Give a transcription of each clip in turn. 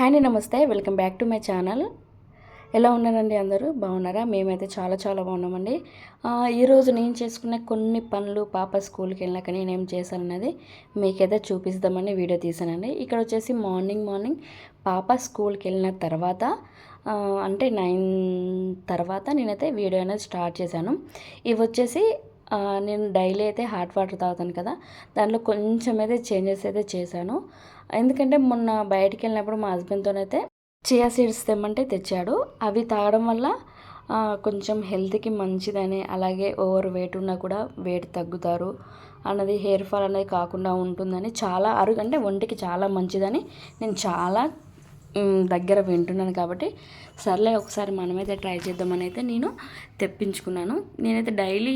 Hi నమస్తే. Welcome back to my channel. ఎలా ఉన్నారండి అందరూ? బాగున్నారా? మేమైతే చాలా చాలా బాగున్నామండి. ఈరోజు నేను చేసుకున్న కొన్ని పనులు పాప స్కూల్కి వెళ్ళాక నేనేం చేశానన్నది మీకైతే చూపిస్తామని వీడియో తీసానండి ఇక్కడ వచ్చేసి మార్నింగ్ మార్నింగ్ పాప స్కూల్కి వెళ్ళిన తర్వాత అంటే నైన్ తర్వాత నేనైతే వీడియో అనేది స్టార్ట్ చేశాను. ఇవి వచ్చేసి నేను డైలీ అయితే హాట్ వాటర్ తాగుతాను కదా దాంట్లో కొంచెం అయితే చేంజెస్ అయితే చేశాను. ఎందుకంటే మొన్న బయటికి వెళ్ళినప్పుడు మా హస్బెండ్తోనైతే చియా సీడ్స్ తెమ్మంటే తెచ్చాడు. అవి తాగడం వల్ల కొంచెం హెల్త్కి మంచిదని అలాగే ఓవర్ వెయిట్ ఉన్నా కూడా వెయిట్ తగ్గుతారు అన్నది హెయిర్ ఫాల్ అనేది కాకుండా ఉంటుందని చాలా అరుగు అంటే ఒంటికి చాలా మంచిదని నేను చాలా దగ్గర వింటున్నాను కాబట్టి సర్లే ఒకసారి మనమైతే ట్రై చేద్దామని అయితే నేను తెప్పించుకున్నాను. నేనైతే డైలీ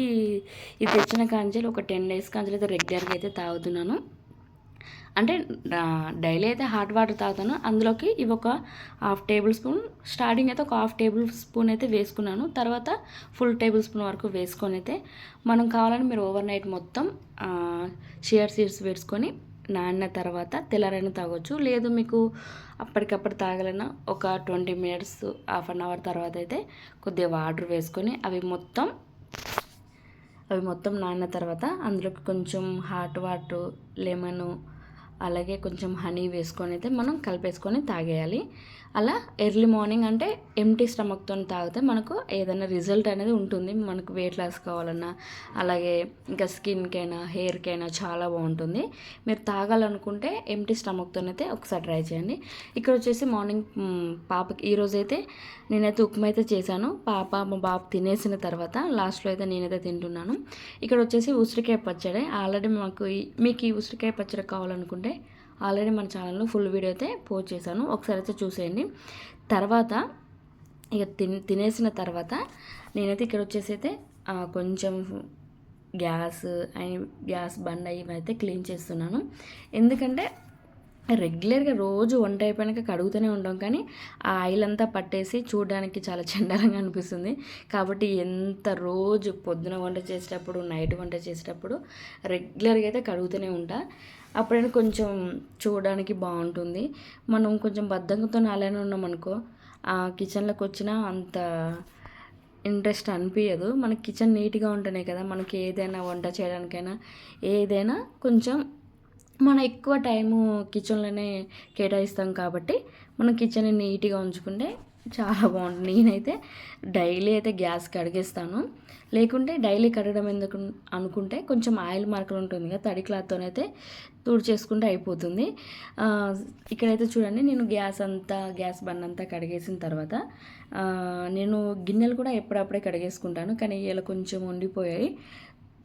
ఇది తెచ్చిన కాంచెలు ఒక టెన్ డేస్ కాంచెలు అయితే రెగ్యులర్గా అయితే తాగుతున్నాను. అంటే డైలీ అయితే హాట్ వాటర్ తాగుతాను. అందులోకి ఇవి ఒక హాఫ్ టేబుల్ స్పూన్ స్టార్టింగ్ అయితే ఒక హాఫ్ టేబుల్ స్పూన్ అయితే వేసుకున్నాను. తర్వాత ఫుల్ టేబుల్ స్పూన్ వరకు వేసుకొని అయితే మనం కావాలని మీరు ఓవర్ నైట్ మొత్తం షియర్ సీడ్స్ వేసుకొని నానిన తర్వాత తెల్లారైనా తాగొచ్చు. లేదు మీకు అప్పటికప్పుడు తాగాలన్నా ఒక twenty minutes half an hour తర్వాత అయితే కొద్దిగా వాటర్ వేసుకొని అవి మొత్తం అవి మొత్తం నానిన తర్వాత అందులోకి కొంచెం హాట్ వాటర్ లెమన్ అలాగే కొంచెం హనీ వేసుకొని అయితే మనం కలిపేసుకొని తాగేయాలి. అలా ఎర్లీ మార్నింగ్ అంటే ఎంటీ స్టమక్తో తాగితే మనకు ఏదైనా రిజల్ట్ అనేది ఉంటుంది. మనకు వెయిట్ లాస్ కావాలన్నా అలాగే ఇంకా స్కిన్కైనా హెయిర్కైనా చాలా బాగుంటుంది. మీరు తాగాలనుకుంటే ఎంటీ స్టమక్తో అయితే ఒకసారి ట్రై చేయండి. ఇక్కడ వచ్చేసి మార్నింగ్ పాపకి ఈరోజు అయితే నేనైతే ఉప్మా అయితే చేశాను. పాప మా బాబు తినేసిన తర్వాత లాస్ట్లో అయితే నేనైతే తింటున్నాను. ఇక్కడ వచ్చేసి ఉసిరికాయ పచ్చడి. ఆల్రెడీ మాకు మీకు ఈ ఉసిరికాయ పచ్చడి కావాలనుకుంటే ఆల్రెడీ మన ఛానల్లో ఫుల్ వీడియో అయితే పోస్ట్ చేశాను. ఒకసారి అయితే చూసేయండి. తర్వాత ఇక తిన్ తినేసిన తర్వాత నేనైతే ఇక్కడ వచ్చేసి అయితే కొంచెం గ్యాస్ అండ్ గ్యాస్ బండ ఇవైతే క్లీన్ చేస్తున్నాను. ఎందుకంటే రెగ్యులర్గా రోజు వంట అయిపోయాక కడుగుతూనే ఉంటాం. కానీ ఆ ఆయిల్ అంతా పట్టేసి చూడడానికి చాలా చండాలంగా అనిపిస్తుంది. కాబట్టి ఎంత రోజు పొద్దున వంట చేసేటప్పుడు నైట్ వంట చేసేటప్పుడు రెగ్యులర్గా అయితే కడుగుతూనే ఉంటా. అప్పుడైనా కొంచెం చూడడానికి బాగుంటుంది. మనం కొంచెం బద్ధకంతో అలానే ఉన్నాం అనుకో ఆ కిచెన్లోకి వచ్చినా అంత ఇంట్రెస్ట్ అనిపించదు మనకి కిచెన్ నీట్గా ఉంటేనే కదా మనకి ఏదైనా వంట చేయడానికైనా ఏదైనా కొంచెం మనం ఎక్కువ టైము కిచెన్లోనే కేటాయిస్తాం కాబట్టి మనం కిచెన్ని నీట్గా ఉంచుకుంటే చాలా బాగుంటుంది. నేనైతే డైలీ అయితే గ్యాస్ కడిగేస్తాను. లేకుంటే డైలీ కడగడం ఎందుకు అనుకుంటే కొంచెం ఆయిల్ మార్కులు ఉంటుంది కదా తడి క్లాత్తోనైతే తుడిచేసుకుంటే అయిపోతుంది. ఇక్కడైతే చూడండి నేను గ్యాస్ అంతా గ్యాస్ బండ్ అంతా కడిగేసిన తర్వాత నేను గిన్నెలు కూడా ఎప్పుడప్పుడే కడిగేసుకుంటాను. కానీ ఇలా కొంచెం ఉండిపోయాయి.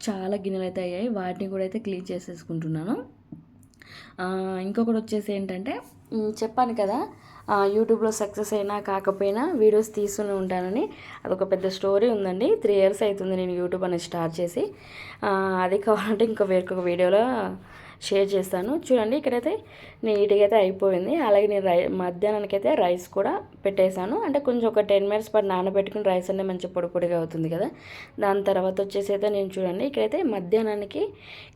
చాలా గిన్నెలు అయితే అయ్యాయి. వాటిని కూడా అయితే క్లీన్ చేసేసుకుంటున్నాను. ఇంకొకటి వచ్చేసి ఏంటంటే చెప్పాను కదా యూట్యూబ్లో సక్సెస్ అయినా కాకపోయినా వీడియోస్ తీస్తూనే ఉంటానని. అదొక పెద్ద స్టోరీ ఉందండి. త్రీ ఇయర్స్ అవుతుంది నేను యూట్యూబ్ అనేది స్టార్ట్ చేసి. అది కావాలంటే ఇంకో వేరొక వీడియోలో షేర్ చేస్తాను. చూడండి ఇక్కడైతే నీట్గా అయితే అయిపోయింది. అలాగే నేను రై మధ్యాహ్నానికి అయితే రైస్ కూడా పెట్టేశాను. అంటే కొంచెం ఒక టెన్ మినిట్స్ పాటు నానబెట్టుకుని రైస్ అనేది మంచిగా పొడి పొడిగా అవుతుంది కదా. దాని తర్వాత వచ్చేసి అయితే నేను చూడండి ఇక్కడైతే మధ్యాహ్నానికి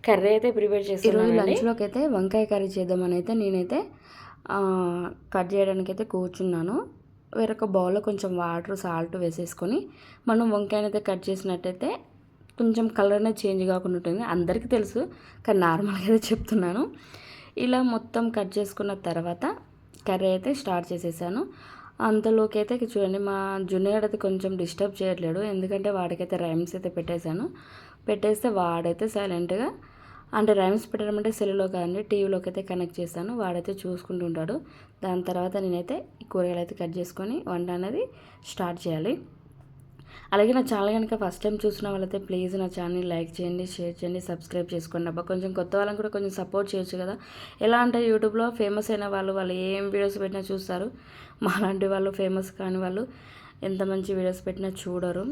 కర్రీ అయితే ప్రిపేర్ చేస్తున్నాను లంచ్లోకి అయితే వంకాయ కర్రీ చేద్దామని అయితే నేనైతే కట్ చేయడానికి అయితే కూర్చున్నాను. వేరొక బౌల్లో కొంచెం వాటర్ సాల్ట్ వేసేసుకొని మనం వంకాయని అయితే కట్ చేసినట్టయితే కొంచెం కలర్ అనేది చేంజ్ కాకుండా ఉంటుంది. అందరికీ తెలుసు కానీ నార్మల్గా అయితే చెప్తున్నాను. ఇలా మొత్తం కట్ చేసుకున్న తర్వాత కర్రీ అయితే స్టార్ట్ చేసేసాను. అంతలోకి అయితే చూడండి మా జూనియర్ అయితే కొంచెం డిస్టర్బ్ చేయట్లేడు. ఎందుకంటే వాడికైతే రైమ్స్ అయితే పెట్టేశాను. పెట్టేస్తే వాడైతే సైలెంట్గా అంటే రైమ్స్ పెట్టడం అంటే సెల్లులో కాదండి టీవీలోకి అయితే కనెక్ట్ చేస్తాను. వాడైతే చూసుకుంటూ ఉంటాడు దాని తర్వాత నేనైతే ఈ కూరగాయలు అయితే కట్ చేసుకొని వంట అనేది స్టార్ట్ చేయాలి. అలాగే నా ఛానల్ కనుక ఫస్ట్ టైం చూసిన వాళ్ళైతే ప్లీజ్ నా ఛానల్ని లైక్ చేయండి షేర్ చేయండి సబ్స్క్రైబ్ చేసుకోండి. అబ్బా కొంచెం కొత్త వాళ్ళని కూడా కొంచెం సపోర్ట్ చేయొచ్చు కదా. ఎలా అంటే యూట్యూబ్లో ఫేమస్ అయిన వాళ్ళు వాళ్ళు ఏం వీడియోస్ పెట్టినా చూస్తారు. మాలాంటి వాళ్ళు ఫేమస్ కాని వాళ్ళు ఎంత మంచి వీడియోస్ పెట్టినా చూడరు.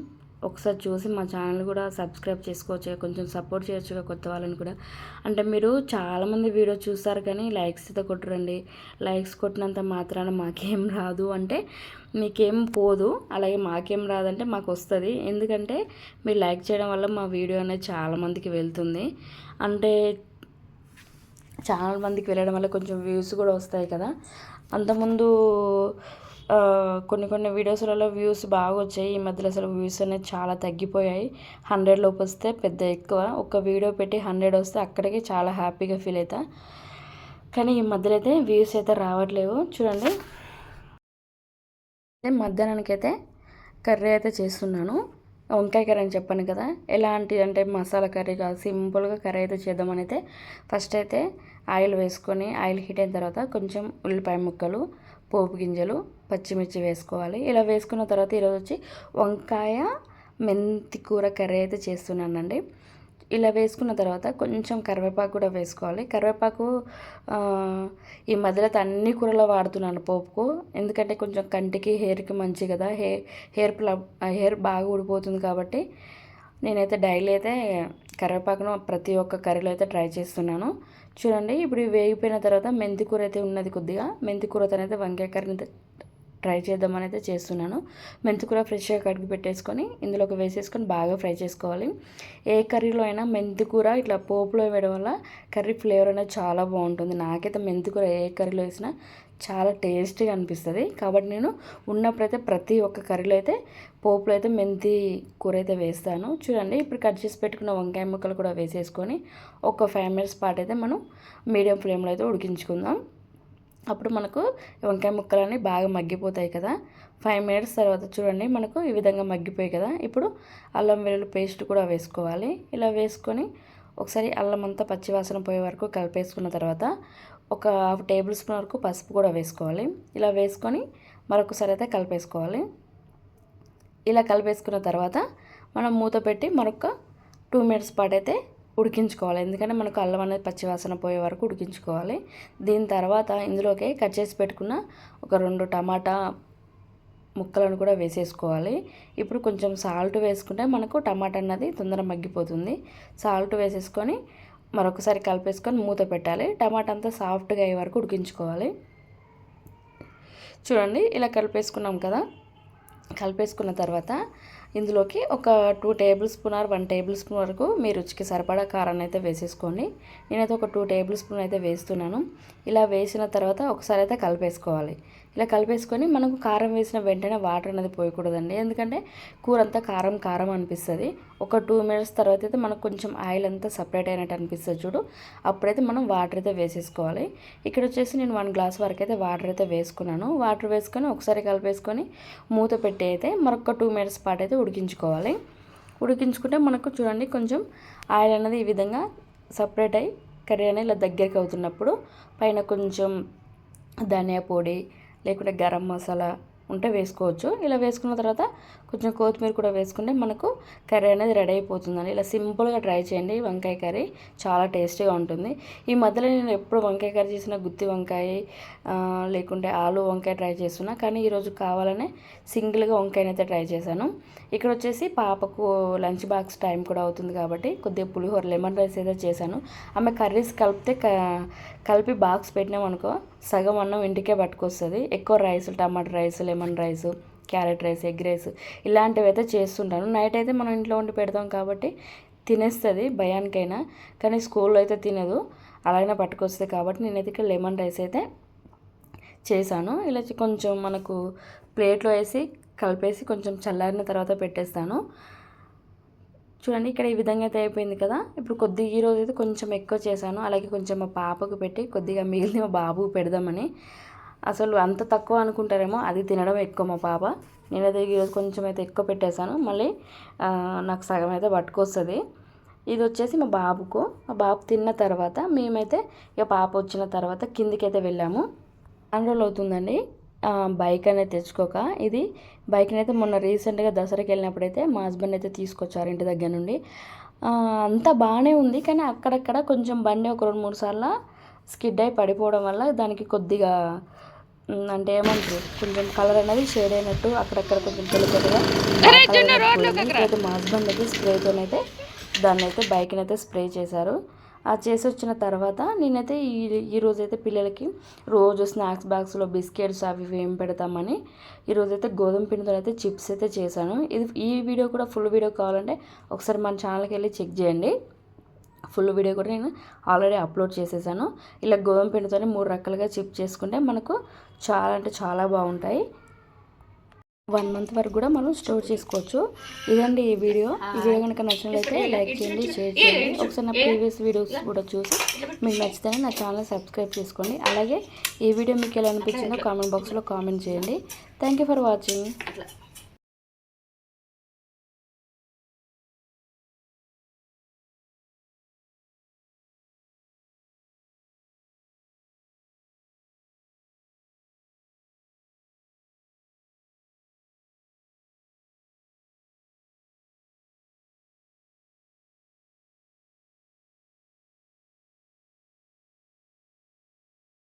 ఒకసారి చూసి మా ఛానల్ కూడా సబ్స్క్రైబ్ చేసుకోవచ్చు కొంచెం సపోర్ట్ చేయొచ్చు కొత్త వాళ్ళని కూడా. అంటే మీరు చాలామంది వీడియో చూస్తారు కానీ లైక్స్ అయితే కొట్టరండి. లైక్స్ కొట్టినంత మాత్రాన మాకేం రాదు. అంటే మీకేం పోదు అలాగే మాకేం రాదంటే మాకు వస్తుంది. ఎందుకంటే మీరు లైక్ చేయడం వల్ల మా వీడియో అనేది చాలామందికి వెళ్తుంది. అంటే చాలా మందికి వెళ్ళడం వల్ల కొంచెం వ్యూస్ కూడా వస్తాయి కదా. అంతకుముందు కొన్ని కొన్ని వీడియోస్లలో వ్యూస్ బాగా వచ్చాయి ఈ మధ్యలో అసలు వ్యూస్ అనేది చాలా తగ్గిపోయాయి. హండ్రెడ్ లోపు వస్తే పెద్ద ఎక్కువ. ఒక వీడియో పెట్టి హండ్రెడ్ వస్తే అక్కడికి చాలా హ్యాపీగా ఫీల్ అవుతా కానీ ఈ మధ్యలో అయితే వ్యూస్ అయితే రావట్లేవు. చూడండి. మధ్యాహ్నానికైతే మధ్యాహ్నానికి అయితే కర్రీ అయితే చేస్తున్నాను. వంకాయ కర్రీ అని చెప్పాను కదా. ఎలాంటి అంటే మసాలా కర్రీ కాదు. సింపుల్గా కర్రీ అయితే చేద్దామని అయితే ఫస్ట్ అయితే ఆయిల్ వేసుకొని ఆయిల్ హీట్ అయిన తర్వాత కొంచెం ఉల్లిపాయ ముక్కలు పోపు గింజలు పచ్చిమిర్చి వేసుకోవాలి. ఇలా వేసుకున్న తర్వాత ఈరోజు వచ్చి వంకాయ మెంతి కూర కర్రీ అయితే చేస్తున్నానండి. ఇలా వేసుకున్న తర్వాత కొంచెం కరివేపాకు కూడా వేసుకోవాలి. కరివేపాకు ఈ మధ్యలో అయితే అన్ని కూరలో వాడుతున్నాను పోపుకు. ఎందుకంటే కొంచెం కంటికి హెయిర్కి మంచి కదా. హెయిర్ హెయిర్ ప్ల హెయిర్ బాగా ఊడిపోతుంది కాబట్టి నేనైతే డైలీ అయితే కరివేపాకును ప్రతి ఒక్క కర్రీలో అయితే ట్రై చేస్తున్నాను. చూడండి ఇప్పుడు వేగిపోయిన తర్వాత మెంతి కూర అయితే ఉన్నది కొద్దిగా. మెంతి అయితే వంకాయ కర్రీని అయితే ట్రై చేద్దామని అయితే చేస్తున్నాను మెంతికూర ఫ్రెష్గా కడిగి పెట్టేసుకొని ఇందులోకి వేసేసుకొని బాగా ఫ్రై చేసుకోవాలి. ఏ కర్రీలో అయినా మెంతికూర ఇట్లా పోపులో వేయడం వల్ల కర్రీ ఫ్లేవర్ అనేది చాలా బాగుంటుంది. నాకైతే మెంతికూర ఏ కర్రీలో వేసినా చాలా టేస్టీగా అనిపిస్తుంది. కాబట్టి నేను ఉన్నప్పుడైతే ప్రతి ఒక్క కర్రీలో అయితే పోపులో అయితే మెంతి కూర అయితే వేస్తాను. చూడండి ఇప్పుడు కట్ చేసి పెట్టుకున్న వంకాయ ముక్కలు కూడా వేసేసుకొని ఒక ఫైవ్ మినిట్స్ పాటు అయితే మనం మీడియం ఫ్లేమ్లో అయితే ఉడికించుకుందాం. అప్పుడు మనకు వంకాయ ముక్కలన్నీ బాగా మగ్గిపోతాయి కదా. ఫైవ్ మినిట్స్ తర్వాత చూడండి మనకు ఈ విధంగా మగ్గిపోయాయి కదా. ఇప్పుడు అల్లం వెల్లుల్లి పేస్ట్ కూడా వేసుకోవాలి. ఇలా వేసుకొని ఒకసారి అల్లం అంతా పచ్చివాసన పోయే వరకు కలిపేసుకున్న తర్వాత ఒక హాఫ్ టేబుల్ స్పూన్ వరకు పసుపు కూడా వేసుకోవాలి. ఇలా వేసుకొని మరొకసారి అయితే కలిపేసుకోవాలి. ఇలా కలిపేసుకున్న తర్వాత మనం మూత పెట్టి మరొక టూ మినిట్స్ పాటు అయితే ఉడికించుకోవాలి. ఎందుకంటే మనకు అల్లం అనేది పచ్చివాసన పోయే వరకు ఉడికించుకోవాలి. దీని తర్వాత ఇందులోకి కట్ చేసి పెట్టుకున్న ఒక రెండు టమాటా ముక్కలను కూడా వేసేసుకోవాలి. ఇప్పుడు కొంచెం సాల్ట్ వేసుకుంటే మనకు టమాటా అన్నది తొందర మగ్గిపోతుంది. సాల్ట్ వేసేసుకొని మరొకసారి కలిపేసుకొని మూత పెట్టాలి. టమాటా అంతా సాఫ్ట్గా అయ్యే వరకు ఉడికించుకోవాలి. చూడండి ఇలా కలిపేసుకున్నాం కదా. కలిపేసుకున్న తర్వాత ఇందులోకి ఒక two tablespoon or one tablespoon వరకు మీ రుచికి సరిపడా కారాన్ని అయితే వేసేసుకోండి. నేనైతే ఒక టూ టేబుల్ స్పూన్ అయితే వేస్తున్నాను. ఇలా వేసిన తర్వాత ఒకసారి అయితే కలిపేసుకోవాలి. ఇలా కలిపేసుకొని మనకు కారం వేసిన వెంటనే వాటర్ అనేది పోయకూడదండి. ఎందుకంటే కూర అంతా కారం కారం అనిపిస్తుంది. ఒక టూ మినిట్స్ తర్వాత అయితే మనకు కొంచెం ఆయిల్ అంతా సపరేట్ అయినట్టు అనిపిస్తుంది చూడు. అప్పుడైతే మనం వాటర్ అయితే వేసేసుకోవాలి. ఇక్కడ వచ్చేసి నేను వన్ గ్లాస్ వరకు అయితే వాటర్ అయితే వేసుకున్నాను. వాటర్ వేసుకొని ఒకసారి కలిపేసుకొని మూత పెట్టి అయితే మరొక టూ మినిట్స్ పాటు అయితే ఉడికించుకోవాలి. ఉడికించుకుంటే మనకు చూడండి కొంచెం ఆయిల్ అనేది ఈ విధంగా సపరేట్ అయ్యి కర్రీ అనేది ఇలా దగ్గరికి అవుతున్నప్పుడు పైన కొంచెం ధనియా పొడి లేకుంటే గరం మసాలా ఉంటే వేసుకోవచ్చు. ఇలా వేసుకున్న తర్వాత కొంచెం కొత్తిమీర కూడా వేసుకుంటే మనకు కర్రీ అనేది రెడీ అయిపోతుందండి. ఇలా సింపుల్గా ట్రై చేయండి. వంకాయ కర్రీ చాలా టేస్టీగా ఉంటుంది. ఈ మధ్యలో నేను ఎప్పుడు వంకాయ కర్రీ చేసిన గుత్తి వంకాయ లేకుంటే ఆలు వంకాయ ట్రై చేస్తున్నా. కానీ ఈరోజు కావాలనే సింగిల్గా వంకాయనైతే ట్రై చేశాను. ఇక్కడ వచ్చేసి పాపకు లంచ్ బాక్స్ టైం కూడా అవుతుంది కాబట్టి కొద్దిగా పులిహోర లెమన్ రైస్ అయితే చేశాను. ఆమె కర్రీస్ కలిపితే క- కలిపి బాక్స్ పెట్టినామనుకో సగం అన్నం ఇంటికే పట్టుకొస్తుంది. ఎక్కువ rice tomato rice lemon rice carrot rice egg rice ఇలాంటివి అయితే చేస్తుంటాను. నైట్ అయితే మనం ఇంట్లో వండి పెడతాం కాబట్టి తినేస్తుంది భయానికైనా కానీ స్కూల్లో అయితే తినదు. అలాగనే పట్టుకొస్తుంది కాబట్టి నేనైతే ఇక్కడ లెమన్ రైస్ అయితే చేశాను. ఇలా కొంచెం మనకు ప్లేట్లో వేసి కలిపేసి కొంచెం చల్లారిన తర్వాత పెట్టేస్తాను. చూడండి ఇక్కడ ఈ విధంగా అయితే అయిపోయింది కదా. ఇప్పుడు కొద్దిగా ఈరోజు అయితే కొంచెం ఎక్కువ చేశాను. అలాగే కొంచెం మా పాపకు పెట్టి కొద్దిగా మిగిలిన మా బాబుకు పెడదామని. అసలు అంత తక్కువ అనుకుంటారేమో అది తినడం ఎక్కువ మా పాప. నేనైతే ఈరోజు కొంచెం అయితే ఎక్కువ పెట్టేశాను. మళ్ళీ నాకు సగం అయితే పట్టుకొస్తుంది. ఇది వచ్చేసి మా బాబుకు. మా బాబు తిన్న తర్వాత మేమైతే ఇక పాప వచ్చిన తర్వాత కిందికి అయితే వెళ్ళాము. అన్ని రోజులు అవుతుందండి. బైక్ అనేది తెచ్చుకోక. ఇది బైక్ని అయితే మొన్న రీసెంట్గా దసరాకి వెళ్ళినప్పుడైతే మా హస్బెండ్ అయితే తీసుకొచ్చారు ఇంటి దగ్గర నుండి. అంతా బాగానే ఉంది కానీ అక్కడక్కడ కొంచెం బండి ఒక రెండు మూడు సార్లు స్కిడ్ అయి పడిపోవడం వల్ల దానికి కొద్దిగా అంటే ఏమంటారు కొంచెం కలర్ అనేది షేడ్ అయినట్టు అక్కడక్కడ కొంచెం తెల్లగా ఇప్పుడైతే మా హస్బెండ్ అయితే స్ప్రేతోనైతే దాన్ని అయితే బైక్ని అయితే స్ప్రే చేశారు. ఆ చేసి వచ్చిన తర్వాత నేనైతే ఈ ఈరోజైతే పిల్లలకి రోజు స్నాక్స్ బాక్స్లో బిస్కెట్స్ అవి ఇవి ఏం పెడతామని ఈరోజైతే గోధుమ పిండితో అయితే చిప్స్ అయితే చేశాను. ఇది ఈ వీడియో కూడా ఫుల్ వీడియో కావాలంటే ఒకసారి మన ఛానల్కి వెళ్ళి చెక్ చేయండి. ఫుల్ వీడియో కూడా నేను ఆల్రెడీ అప్లోడ్ చేసేసాను. ఇలా గోధుమ పిండితోనే మూడు రకాలుగా చిప్ చేసుకుంటే మనకు చాలా అంటే చాలా బాగుంటాయి. వన్ మంత్ వరకు కూడా మనం స్టోర్ చేసుకోవచ్చు. ఇదండి ఈ వీడియో. ఈ వీడియో కనుక నచ్చినట్లయితే లైక్ చేయండి షేర్ చేయండి. ఒకసారి నా ప్రీవియస్ వీడియోస్ కూడా చూసి మీకు నచ్చితేనే నా ఛానల్ సబ్స్క్రైబ్ చేసుకోండి. అలాగే ఈ వీడియో మీకు ఎలా అనిపించిందో కామెంట్ బాక్స్లో కామెంట్ చేయండి. Thank you for watching.